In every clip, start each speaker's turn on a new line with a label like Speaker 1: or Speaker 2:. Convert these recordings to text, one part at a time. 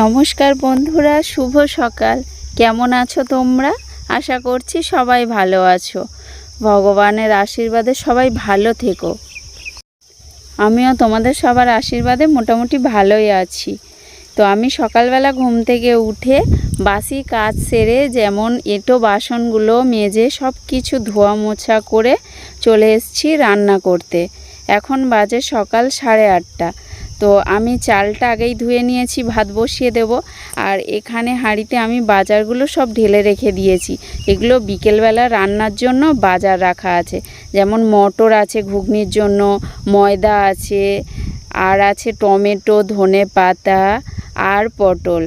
Speaker 1: নমস্কার বন্ধুরা, শুভ সকাল। কেমন আছো তোমরা? আশা করছি সবাই ভালো আছো। ভগবানের আশীর্বাদে সবাই ভালো থেকো। আমিও তোমাদের সবার আশীর্বাদে মোটামুটি ভালোই আছি। তো আমি সকালবেলা ঘুম থেকে উঠে বাসি কাজ সেরে যেমন এঁটো বাসনগুলো মেজে সব কিছু ধোয়া মোছা করে চলে এসেছি রান্না করতে। এখন বাজে সকাল সাড়ে আটটা। তো আমি চালটা আগেই ধুয়ে নিয়েছি, ভাত বসিয়ে দেব। আর এখানে হাঁড়িতে আমি বাজারগুলো সব ঢেলে রেখে দিয়েছি। এগুলো বিকেলবেলা রান্নার জন্য বাজার রাখা আছে। যেমন মটর আছে ঘুগনির জন্য, ময়দা আছে, আর আছে টমেটো, ধনে পাতা আর পটল।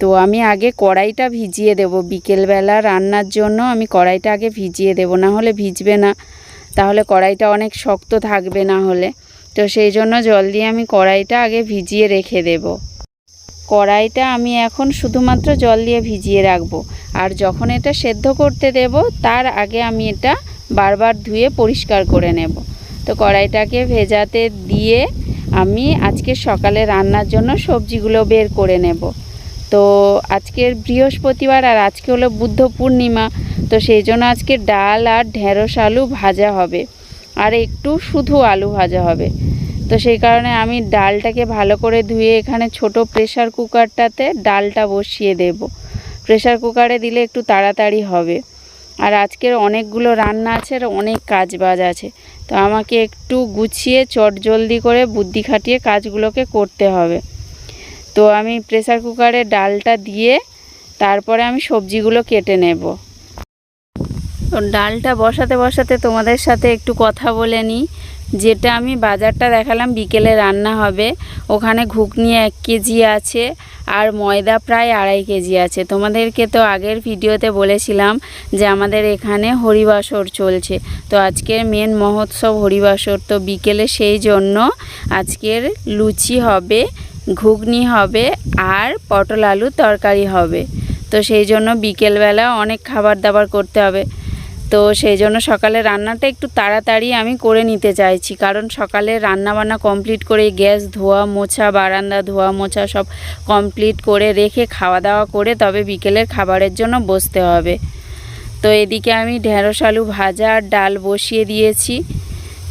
Speaker 1: তো আমি আগে কড়াইটা ভিজিয়ে দেব। বিকেলবেলা রান্নার জন্য আমি কড়াইটা আগে ভিজিয়ে দেব, না হলে ভিজবে না। তাহলে কড়াইটা অনেক শক্ত থাকবে না হলে। তো সেই জন্য জল দিয়ে আমি কড়াইটা আগে ভিজিয়ে রেখে দেব। কড়াইটা আমি এখন শুধুমাত্র জল দিয়ে ভিজিয়ে রাখব আর যখন এটা সেদ্ধ করতে দেব, তার আগে আমি এটা বারবার ধুয়ে পরিষ্কার করে নেব। তো কড়াইটাকে ভেজাতে দিয়ে আমি আজকে সকালে রান্নার জন্য সবজিগুলো বের করে নেব। তো আজকের বৃহস্পতিবার আর আজকে হলো বুদ্ধ পূর্ণিমা, তো সেই জন্য আজকে ডাল আর ঢেঁড়স আলু ভাজা হবে। আর একটু শুধু আলু ভাজা হবে। তো সেই কারণে আমি ডালটাকে ভালো করে ধুয়ে এখানে ছোট প্রেশার কুকারটাতে ডালটা বসিয়ে দেব। প্রেশার কুকারে দিলে একটু তাড়াতাড়ি হবে। আর আজকের অনেকগুলো রান্না আছে আর অনেক কাজ বাজ আছে। তো আমাকে একটু গুছিয়ে চট জলদি করে বুদ্ধি খাটিয়ে কাজগুলোকে করতে হবে। তো আমি প্রেশার কুকারে ডালটা দিয়ে তারপরে আমি সবজিগুলো কেটে নেব। তো ডালটা বসাতে বসাতে তোমাদের সাথে একটু কথা বলে নিই। যেটা আমি বাজারটা দেখালাম, বিকেলে রান্না হবে। ওখানে ঘুগনি এক কেজি আছে আর ময়দা প্রায় আড়াই কেজি আছে। তোমাদেরকে তো আগের ভিডিওতে বলেছিলাম যে আমাদের এখানে হরিবাসর চলছে। তো আজকের মেন মহোৎসব হরিবাসর। তো বিকেলে সেই জন্য আজকের লুচি হবে, ঘুগনি হবে আর পটল আলু তরকারি হবে। তো সেই জন্য বিকেলবেলা অনেক খাবার দাবার করতে হবে। তো সেই জন্য সকালে রান্নাটা একটু তাড়াতাড়ি আমি করে নিতে চাইছি। কারণ সকালে রান্না বান্না কমপ্লিট করে গ্যাস, ধোয়া, মোছা, বারান্দা, ধোয়া, মোছা সব কমপ্লিট করে রেখে খাওয়া দাওয়া করে তবে বিকেলের খাবারের জন্য বসতে হবে। তো এদিকে আমি ঢেঁড়স, আলু ভাজা আর ডাল বসিয়ে দিয়েছি।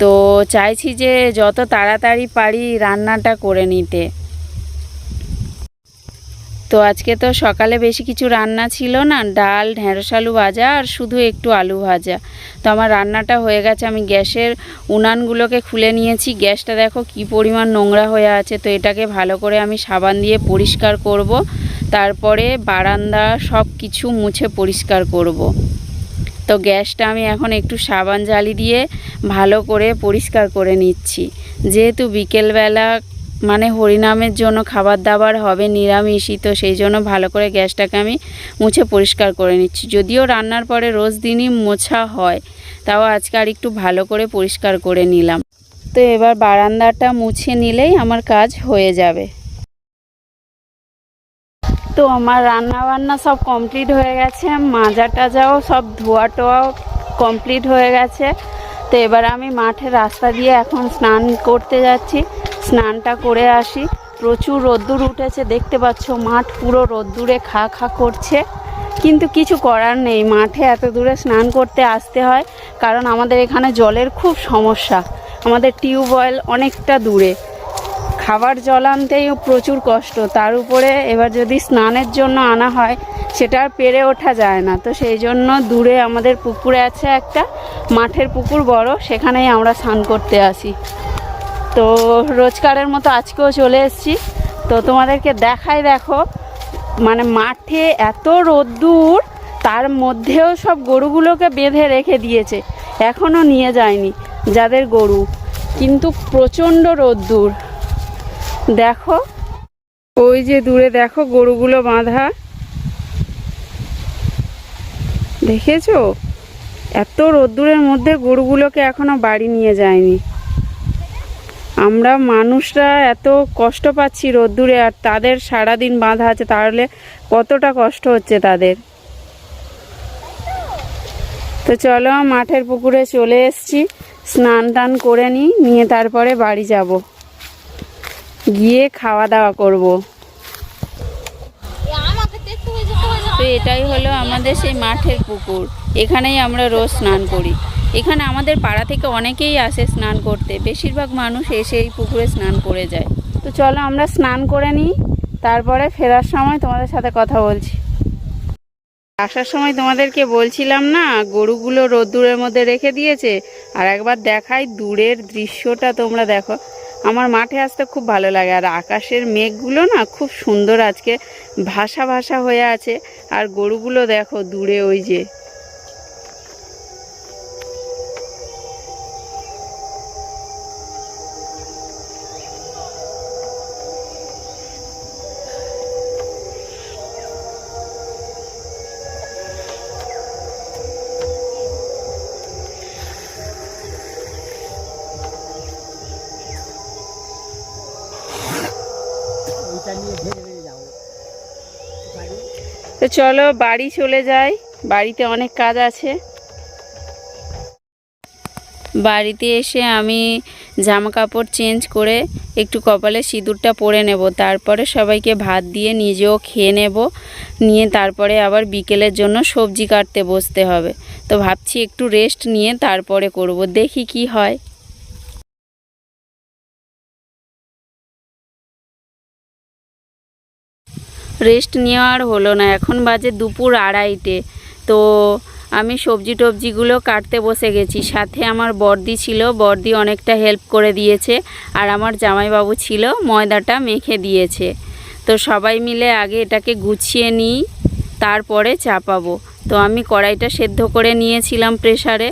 Speaker 1: তো চাইছি যে যত তাড়াতাড়ি পারি রান্নাটা করে নিতে। তো আজকে তো সকালে বেশি কিছু রান্না ছিল না, ডাল, ঢেঁড়স আলু ভাজা আর শুধু একটু আলু ভাজা। তো আমার রান্নাটা হয়ে গেছে, আমি গ্যাসের উনানগুলোকে খুলে নিয়েছি। গ্যাসটা দেখো কি পরিমাণ নোংরা হয়ে আছে, তো এটাকে ভালো করে আমি সাবান দিয়ে পরিষ্কার করব। তারপরে বারান্দা সব কিছু মুছে পরিষ্কার করব। তো গ্যাসটা আমি এখন একটু সাবান জালি দিয়ে ভালো করে পরিষ্কার করে নিচ্ছি। যেহেতু বিকেলবেলা মানে হরিনামের জন্য খাবার দাবার হবে, নিরামিষই, তো সেই জন্য ভালো করে গ্যাসটাকে আমি মুছে পরিষ্কার করে নিচ্ছি। যদিও রান্নার পরে রোজ দিনই মোছা হয়, তাও আজকে আর একটু ভালো করে পরিষ্কার করে নিলাম। তো এবার বারান্দাটা মুছে নিলেই আমার কাজ হয়ে যাবে। তো আমার রান্না বান্না সব কমপ্লিট হয়ে গেছে মাজা টাজাও সব ধোয়া টোয়াও কমপ্লিট হয়ে গেছে। তো এবার আমি মাঠের রাস্তা দিয়ে এখন স্নান করতে যাচ্ছি। স্নানটা করে আসি। প্রচুর রোদ্দুর উঠেছে, দেখতে পাচ্ছ মাঠ পুরো রোদ্দুরে খা খা করছে। কিন্তু কিছু করার নেই, মাঠে এত দূরে স্নান করতে আসতে হয়, কারণ আমাদের এখানে জলের খুব সমস্যা। আমাদের টিউবওয়েল অনেকটা দূরে। খাবার জল আনতেই প্রচুর কষ্ট, তার উপরে এবার যদি স্নানের জন্য আনা হয়, সেটা আর পেরে ওঠা যায় না। তো সেই জন্য দূরে আমাদের পুকুরে আছে একটা, মাঠের পুকুর বড়, সেখানেই আমরা স্নান করতে আসি। তো রোজকারের মতো আজকেও চলে এসেছি। তো তোমাদেরকে দেখাই দেখো মানে মাঠে এত রোদ্দুর, তার মধ্যেও সব গরুগুলোকে বেঁধে রেখে দিয়েছে। এখনও নিয়ে যায়নি যাদের গরু, কিন্তু প্রচণ্ড রোদ্দুর। দেখো, ওই যে দূরে দেখো গরুগুলো বাঁধা। দেখেছ? এত রোদ্দুরের মধ্যে গরুগুলোকে এখনও বাড়ি নিয়ে যায়নি। আমরা মানুষরা এত কষ্ট পাচ্ছি রোদ্দুরে আর তাদের সারাদিন বাঁধা আছে, তাহলে কতটা কষ্ট হচ্ছে তাদের? তো চলো মাঠের পুকুরে চলে এসছি, স্নান টান করে নিই, নিয়ে তারপরে বাড়ি যাব। গিয়ে খাওয়া দাওয়া করব। তো এটাই হলো আমাদের সেই মাঠের পুকুর, এখানেই আমরা রোজ স্নান করি। এখানে আমাদের পাড়া থেকে অনেকেই আসে স্নান করতে। বেশিরভাগ মানুষ এসে এই পুকুরে স্নান করে যায়। তো চলো আমরা স্নান করে নিই, তারপরে ফেরার সময় তোমাদের সাথে কথা বলছি। আসার সময় তোমাদেরকে বলছিলাম না, গরুগুলো রোদ্দুরের মধ্যে রেখে দিয়েছে, আর একবার দেখাই দূরের দৃশ্যটা তোমরা দেখো। আমার মাঠে আসতে খুব ভালো লাগে, আর আকাশের মেঘগুলো না খুব সুন্দর আজকে ভাসা ভাসা হয়ে আছে। আর গরুগুলো দেখো দূরে ওই যে। তো চলো বাড়ি চলে যাই। বাড়িতে অনেক কাজ আছে। বাড়িতে এসে আমি জামা কাপড় চেঞ্জ করে একটু কপালে সিঁদুরটা পরে নেব। তারপরে সবাইকে ভাত দিয়ে নিজেও খেয়ে নেব। নিয়ে তারপরে আবার বিকেলের জন্য সবজি কাটতে বসতে হবে। তো ভাবছি একটু রেস্ট নিয়ে তারপরে করব। দেখি কি হয়। রেস্ট নেওয়ার হলো না। এখন বাজে দুপুর আড়াইটে। তো আমি সবজি টবজিগুলো কাটতে বসে গেছি। সাথে আমার বর্দি ছিল। বর্দি অনেকটা হেল্প করে দিয়েছে। আর আমার জামাইবাবু ছিল, ময়দাটা মেখে দিয়েছে। তো সবাই মিলে আগে এটাকে গুছিয়ে নিই, তারপরে চাপাবো। তো আমি কড়াইটা সেদ্ধ করে নিয়েছিলাম প্রেসারে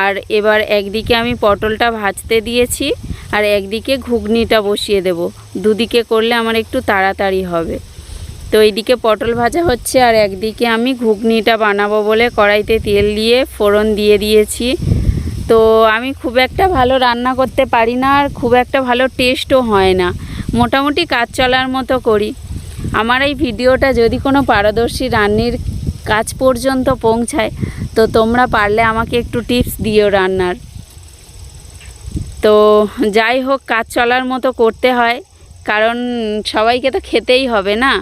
Speaker 1: আর এবার একদিকে আমি পটলটা ভাজতে দিয়েছি। আর একদিকে ঘুগনিটা বসিয়ে দেব। দুদিকে করলে আমার একটু তাড়াতাড়ি হবে। তো এইদিকে পটল ভাজা হচ্ছে আর একদিকে আমি ঘুগনিটা বানাবো বলে কড়াইতে তেল দিয়ে ফোড়ন দিয়ে দিয়েছি। তো আমি খুব একটা ভালো রান্না করতে পারি না আর খুব একটা ভালো টেস্টও হয় না। মোটামুটি কাজ চলার মতো করি। আমার এই ভিডিওটা যদি কোনো পারদর্শী রান্নির কাজ পর্যন্ত পৌঁছায়, তো তোমরা পারলে আমাকে একটু টিপস দিও রান্নার। তো যাই হোক, কাজ চলার মতো করতে হয়, কারণ সবাইকে তো খেতেই হবে না।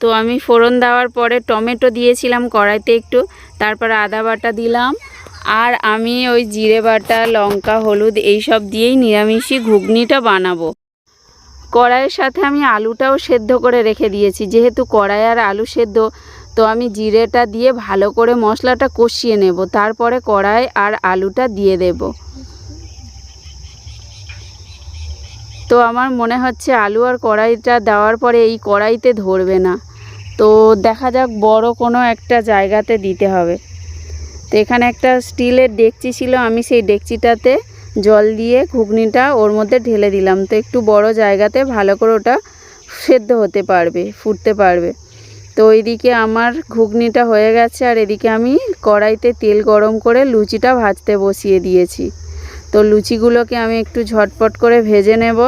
Speaker 1: তো আমি ফোড়ন দেওয়ার পরে টমেটো দিয়েছিলাম কড়াইতে একটু, তারপর আদা বাটা দিলাম, আর আমি ওই জিরে বাটা, লঙ্কা, হলুদ এই সব দিয়েই নিরামিষই ঘুগনিটা বানাবো। কড়াইয়ের সাথে আমি আলুটাও সেদ্ধ করে রেখে দিয়েছি, যেহেতু কড়াই আর আলু সেদ্ধ, তো আমি জিরেটা দিয়ে ভালো করে মশলাটা কষিয়ে নেব, তারপরে কড়াই আর আলুটা দিয়ে দেব। তো আমার মনে হচ্ছে আলু আর কড়াইটা দেওয়ার পরে এই কড়াইতে ধরবে না। তো দেখা যাক বড় কোনো একটা জায়গাতে দিতে হবে। তো এখানে একটা স্টিলের ডেকচি ছিল, আমি সেই ডেকচিটাতে জল দিয়ে ঘুগনিটা ওর মধ্যে ঢেলে দিলাম। তো একটু বড় জায়গাতে ভালো করে ওটা সেদ্ধ হতে পারবে, ফুটতে পারবে। তো ওইদিকে আমার ঘুগনিটা হয়ে গেছে, আর এদিকে আমি কড়াইতে তেল গরম করে লুচিটা ভাজতে বসিয়ে দিয়েছি। তো লুচিগুলোকে আমি একটু ঝটপট করে ভেজে নেব।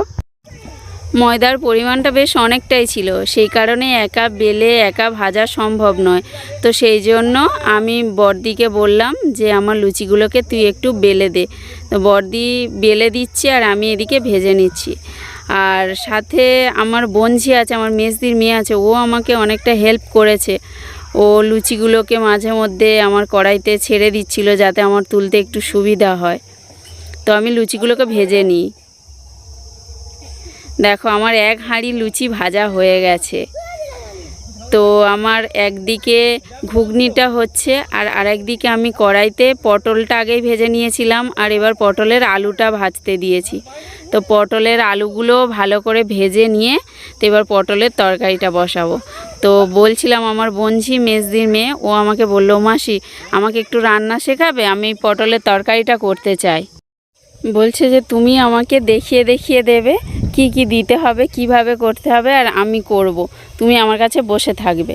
Speaker 1: ময়দার পরিমাণটা বেশ অনেকটাই ছিল। সেই কারণে একা বেলে, একা ভাজা সম্ভব নয়। তো সেই জন্য আমি বর্দিকে বললাম যে, আমার লুচিগুলোকে তুই একটু বেলে দে। তো বর্দি বেলে দিচ্ছে আর আমি এদিকে ভেজে নিচ্ছি। আর সাথে আমার বোনঝি আছে, আমার মেজদির মেয়ে আছে, ও আমাকে অনেকটা হেল্প করেছে। ও লুচিগুলোকে মাঝে মধ্যে আমার কড়াইতে ছেড়ে দিচ্ছিল যাতে আমার তুলতে একটু সুবিধা হয়। তো আমি লুচিগুলোকে ভেজে নিই। দেখো, আমার এক হাঁড়ি লুচি ভাজা হয়ে গেছে। তো আমার একদিকে ঘুগনিটা হচ্ছে আর আরেকদিকে আমি কড়াইতে পটলটা আগেই ভেজে নিয়েছিলাম আর এবার পটলের আলুটা ভাজতে দিয়েছি। তো পটলের আলুগুলো ভালো করে ভেজে নিয়ে তো এবার পটলের তরকারিটা বসাবো। তো বলছিলাম আমার বঞ্ঝি মেজদির মেয়ে, ও আমাকে বলল, মাসি, আমাকে একটু রান্না শেখাবে? আমি পটলের তরকারিটা করতে চাই। বলছে যে তুমি আমাকে দেখিয়ে দেখিয়ে দেবে কি কি দিতে হবে, কীভাবে করতে হবে আর আমি করব। তুমি আমার কাছে বসে থাকবে।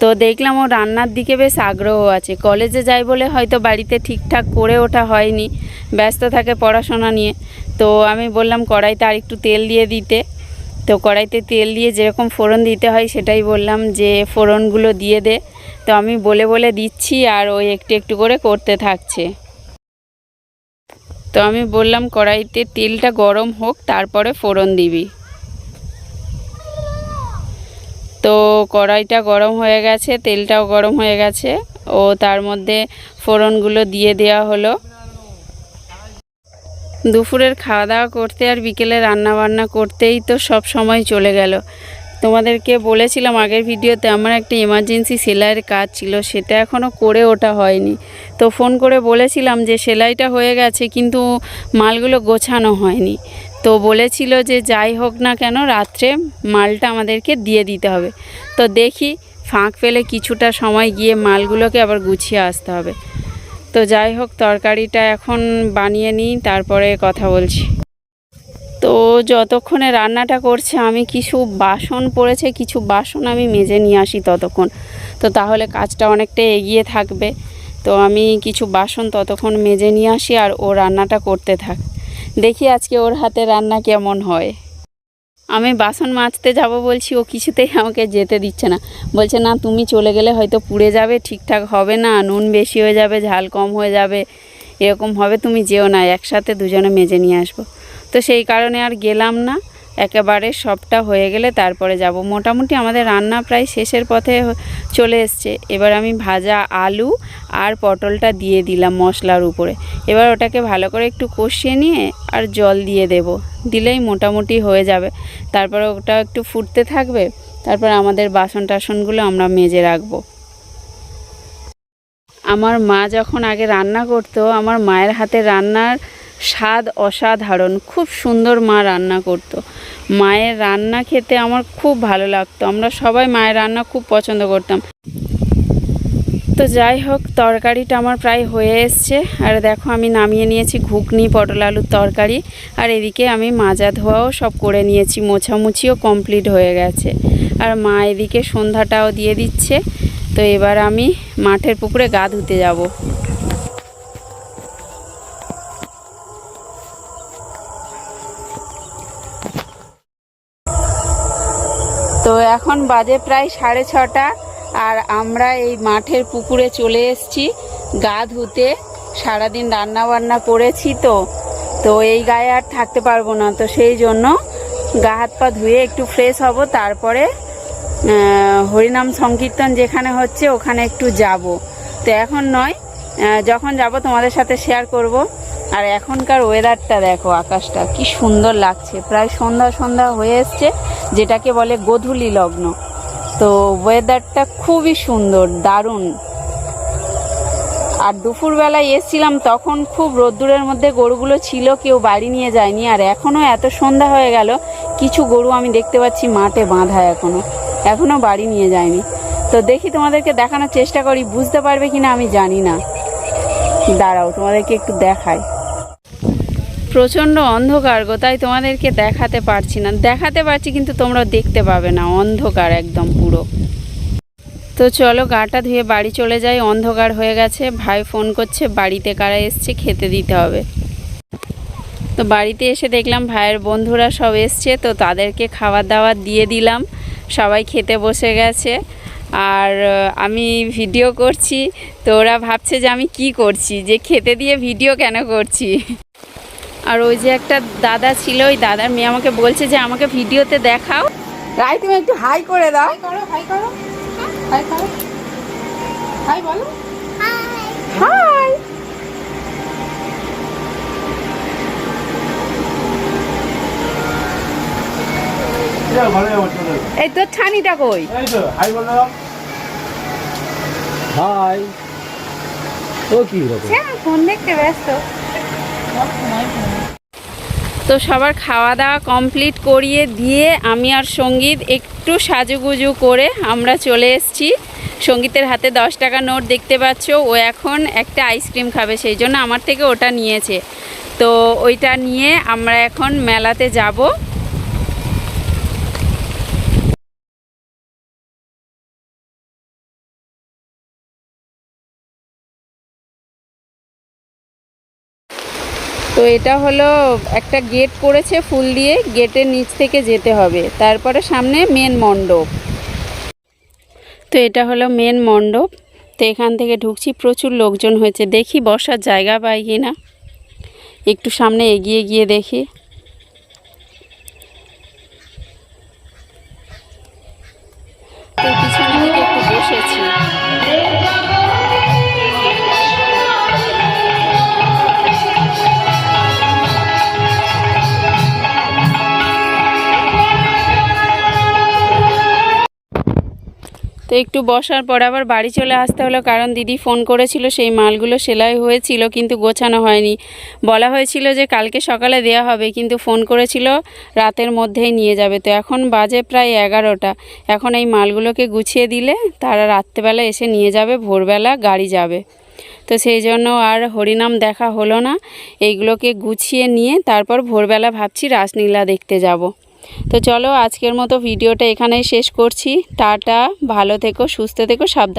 Speaker 1: তো দেখলাম ও রান্নার দিকে বেশ আগ্রহ আছে। কলেজে যাই বলে হয়তো বাড়িতে ঠিকঠাক করে ওঠা হয়নি, ব্যস্ত থাকে পড়াশোনা নিয়ে। তো আমি বললাম, কড়াইতে আর একটু তেল দিয়ে দিতে। তো কড়াইতে তেল দিয়ে যেরকম ফোড়ন দিতে হয় সেটাই বললাম যে, ফোড়নগুলো দিয়ে দে। তো আমি বলে বলে দিচ্ছি আর ওই একটু একটু করে করতে থাকছে। তো আমি বললাম, কড়াইতে তেলটা গরম হোক, তারপরে ফোড়ন দিবি। তো কড়াইটা গরম হয়ে গেছে, তেলটাও গরম হয়ে গেছে। ও তার মধ্যে ফোড়নগুলো দিয়ে দেওয়া হলো। দুপুরের খাওয়া দাওয়া করতে আর বিকেলে রান্না বান্না করতেই তো সব সময় চলে গেল। তোমাদেরকে বলেছিলাম আগের ভিডিওতে আমার একটা এমার্জেন্সি সেলাইয়ের কাজ ছিল, সেটা এখনও করে ওটা হয়নি। তো ফোন করে বলেছিলাম যে সেলাইটা হয়ে গেছে, কিন্তু মালগুলো গোছানো হয়নি। তো বলেছিল যে যাই হোক না কেন, রাত্রে মালটা আমাদেরকে দিয়ে দিতে হবে। তো দেখি ফাঁক পেলে কিছুটা সময় গিয়ে মালগুলোকে আবার গুছিয়ে আসতে হবে। তো যাই হোক, তরকারিটা এখন বানিয়ে নিই, তারপরে কথা বলছি। তো যতক্ষণে রান্নাটা করছে, আমি কিছু বাসন পড়েছে, কিছু বাসন আমি মেজে নিয়ে আসি ততক্ষণ। তো তাহলে কাজটা অনেকটা এগিয়ে থাকবে। তো আমি কিছু বাসন ততক্ষণ মেজে নিয়ে আসি আর ও রান্নাটা করতে থাক। দেখি আজকে ওর হাতে রান্না কেমন হয়। আমি বাসন মাজতে যাব বলছি, ও কিছুতেই আমাকে যেতে দিচ্ছে না। বলছে, না, তুমি চলে গেলে হয়তো পুড়ে যাবে, ঠিকঠাক হবে না, নুন বেশি হয়ে যাবে, ঝাল কম হয়ে যাবে, এরকম হবে, তুমি যেও না, একসাথে দুজনে মেজে নিয়ে আসব। তো সেই কারণে আর গেলাম না। একেবারে সবটা হয়ে গেলে তারপরে যাব। মোটামুটি আমাদের রান্না প্রায় শেষের পথে চলে এসছে। এবার আমি ভাজা আলু আর পটলটা দিয়ে দিলাম মশলার উপরে। এবার ওটাকে ভালো করে একটু কষিয়ে নিয়ে আর জল দিয়ে দেব। দিলেই মোটামুটি হয়ে যাবে। তারপরে ওটা একটু ফুটতে থাকবে। তারপর আমাদের বাসন টাসনগুলো আমরা মেজে রাখব। আমার মা যখন আগে রান্না করতো, আমার মায়ের হাতে রান্নার স্বাদ অসাধারণ, খুব সুন্দর মা রান্না করতো। মায়ের রান্না খেতে আমার খুব ভালো লাগতো। আমরা সবাই মায়ের রান্না খুব পছন্দ করতাম। তো যাই হোক, তরকারিটা আমার প্রায় হয়ে এসছে। আর দেখো, আমি নামিয়ে নিয়েছি ঘুগনি, পটল আলুর তরকারি। আর এদিকে আমি মাজা ধোয়াও সব করে নিয়েছি। মোছামুছিও কমপ্লিট হয়ে গেছে। আর মা এদিকে সন্ধ্যাটাও দিয়ে দিচ্ছে। তো এবার আমি মাঠের পুকুরে গা ধুতে যাব। এখন বাজে প্রায় সাড়ে ছটা আর আমরা এই মাঠের পুকুরে চলে এসেছি গা ধুতে। সারাদিন রান্না বান্না করেছি তো। তো এই গায়ে আর থাকতে পারব না। তো সেই জন্য গা হাত পা ধুয়ে একটু ফ্রেশ হব, তারপরে হরিনাম সংকীর্তন যেখানে হচ্ছে ওখানে একটু যাব। তো এখন নয় যখন যাব তোমাদের সাথে শেয়ার করব। আর এখনকার ওয়েদারটা দেখো, আকাশটা কি সুন্দর লাগছে। প্রায় সন্ধ্যা সন্ধ্যা হয়ে এসছে, যেটাকে বলে গোধূলি লগ্ন। তো ওয়েদারটা খুবই সুন্দর, দারুণ। আর দুপুরবেলায় এসছিলাম, তখন খুব রোদ্দুরের মধ্যে গরুগুলো ছিল, কেউ বাড়ি নিয়ে যায়নি। আর এখনও এত সন্ধ্যা হয়ে গেল, কিছু গরু আমি দেখতে পাচ্ছি মাঠে বাঁধা এখনও এখনও বাড়ি নিয়ে যায়নি। তো দেখি তোমাদেরকে দেখানোর চেষ্টা করি, বুঝতে পারবে কিনা আমি জানি না। দাঁড়াও, তোমাদেরকে একটু দেখাই। প্রচণ্ড অন্ধকার গো, তাই তোমাদেরকে দেখাতে পারছি না। দেখাতে পারছি কিন্তু তোমরা দেখতে পাবে না, অন্ধকার একদম পুরো। তো চলো গাটা ধুয়ে বাড়ি চলে যাই, অন্ধকার হয়ে গেছে, ভাই ফোন করছে, বাড়িতে কারা এসছে খেতে দিতে হবে। তো বাড়িতে এসে দেখলাম ভাইয়ের বন্ধুরা সব এসছে, তো তাদেরকে খাবার দাবার দিয়ে দিলাম, সবাই খেতে বসে গেছে। আর আমি ভিডিও করছি, তো ওরা ভাবছে যে আমি কি করছি, যে খেতে দিয়ে ভিডিও কেন করছি? আর ওই যে একটা দাদা ছিল ওই দাদার মেয়ে আমাকে বলছে যে আমাকে ভিডিওতে দেখাও। রাই তুমি একটু হাই করে দাও।
Speaker 2: করো হাই করো। হাই করো। হাই বলো।
Speaker 1: হাই। এই তোর ছানিটা কই?
Speaker 3: হাই ও কি রকম
Speaker 1: ফোন দেখতে ব্যস্ত। তো সবার খাওয়া দাওয়া কমপ্লিট করিয়ে দিয়ে আমি আর সংগীত একটু সাজুগুজু করে আমরা চলে এসছি। সঙ্গীতের হাতে দশ টাকা নোট দেখতে পাচ্ছ, ও এখন একটা আইসক্রিম খাবে, সেই জন্য আমার থেকে ওটা নিয়েছে। তো ওইটা নিয়ে আমরা এখন মেলাতে যাব। এটা হলো একটা গেট করেছে ফুল দিয়ে, গেটের নিচ থেকে যেতে হবে। তারপরে সামনে মেন মণ্ডপ। তো এটা হলো মেন মণ্ডপ। তো এখান থেকে ঢুকছি, প্রচুর লোকজন হয়েছে। দেখি বসার জায়গা পাই কি না একটু সামনে এগিয়ে গিয়ে দেখি। তো একটু বসার পর আবার বাড়ি চলে আসতে হলো, কারণ দিদি ফোন করেছিল সেই মালগুলো সেলাই হয়েছিল, কিন্তু গোছানো হয়নি। বলা হয়েছিল যে কালকে সকালে দেওয়া হবে, কিন্তু ফোন করেছিল রাতের মধ্যেই নিয়ে যাবে। তো এখন বাজে প্রায় এগারোটা। এখন এই মালগুলোকে গুছিয়ে দিলে তারা রাত্রেবেলা এসে নিয়ে যাবে, ভোরবেলা গাড়ি যাবে। তো সেই জন্য আর হরিনাম দেখা হলো না। এইগুলোকে গুছিয়ে নিয়ে তারপর ভোরবেলা ভাবছি রাসলীলা দেখতে যাব। তো চলো আজকের মতো ভিডিওটা এখানেই শেষ করছি। টাটা ভালো থেকো সুস্থ থেকো সাবধান